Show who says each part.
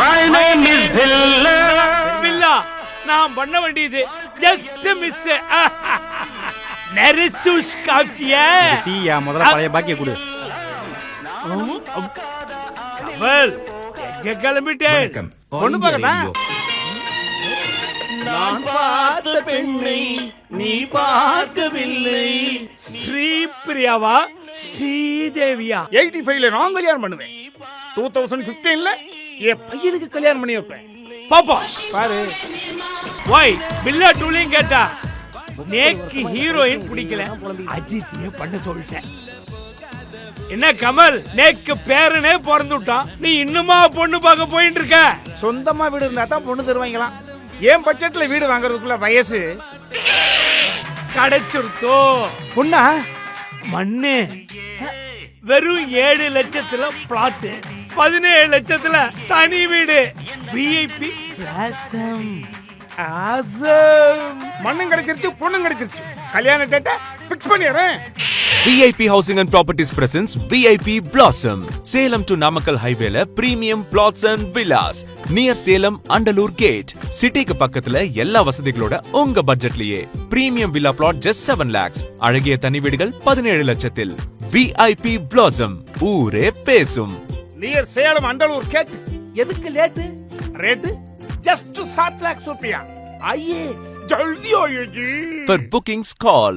Speaker 1: My name is Billa.
Speaker 2: பில்லா நான் பண்ண வேண்டியது ஜஸ்ட் மிஸ் நெரிசூஸ் காஃபியா
Speaker 3: டீயா முதல்ல பழைய பாக்கிய கொடு.
Speaker 2: கமல் எங்க கிளம்பிட்டேன்?
Speaker 3: பொண்ணு பார்க்கட்டா?
Speaker 1: நான் பார்த்த பெண்ணை நீ பார்க்கவில்லை.
Speaker 2: ஸ்ரீ பிரியாவா? ஸ்ரீதேவியா?
Speaker 4: எயிட்டி ஃபைவ்ல நான் கல்யாணம் பண்ணுவேன். டூ தௌசண்ட் பிப்டீன்ல என் பையனுக்கு கல்யாணம் பண்ணி வைப்பேன்.
Speaker 2: பாப்பா.
Speaker 4: பாரு.
Speaker 2: ஒய் பில்லா டூலையும் கேட்டா நேக்கு ஹீரோயின் பிடிக்கல. அஜித்திய பண்ண சொல்லிட்டேன். என்ன கமல்? நேக்கு பேரனே பிறந்து விட்டான். நீ இன்னுமா பொண்ணு பார்க்க போயிட்டு இருக்க?
Speaker 4: சொந்தமா வீடு இருந்தா தான் பொண்ணு தருவாங்களாம். ஏன் பட்ஜெட்ல வீடு வாங்குறதுக்குள்ள வயசு?
Speaker 2: கிடைச்சிருத்தோ?
Speaker 4: பொண்ணா?
Speaker 2: மண்ணு. வெறும் ஏழு லட்சத்துல பிளாட் பதினேழு லட்சத்துல தனி வீடு. விஐபி பிளாசம்
Speaker 4: ஆசம் மண்ணும் கிடைச்சிருச்சு பொண்ணும் கிடைச்சிருச்சு. கல்யாண டேட்டா ஃபிக்ஸ் பண்ணிடுறேன்.
Speaker 5: VIP Housing and Properties presents VIP Blossom. Salem to Namakkal Highway ல premium plots and villas near Salem Andalur சிட்டிக்கு பக்கத்துல எல்லா வசதிகளோட உங்க பட்ஜெட்லயே premium villa plot just seven lakhs அழகிய தனி வீடுகள் பதினேழு லட்சத்தில். விஐபி Blossom ஊரே பேசும்.
Speaker 4: நியர் சேலம் அண்டலூர் கேட் எதுக்கு லேட்டு ரேட்டு ஜஸ்ட் சாத் லேக்ஸ் ரூபியா ஐயே ஜல்தி ஆயேஜி
Speaker 5: For bookings call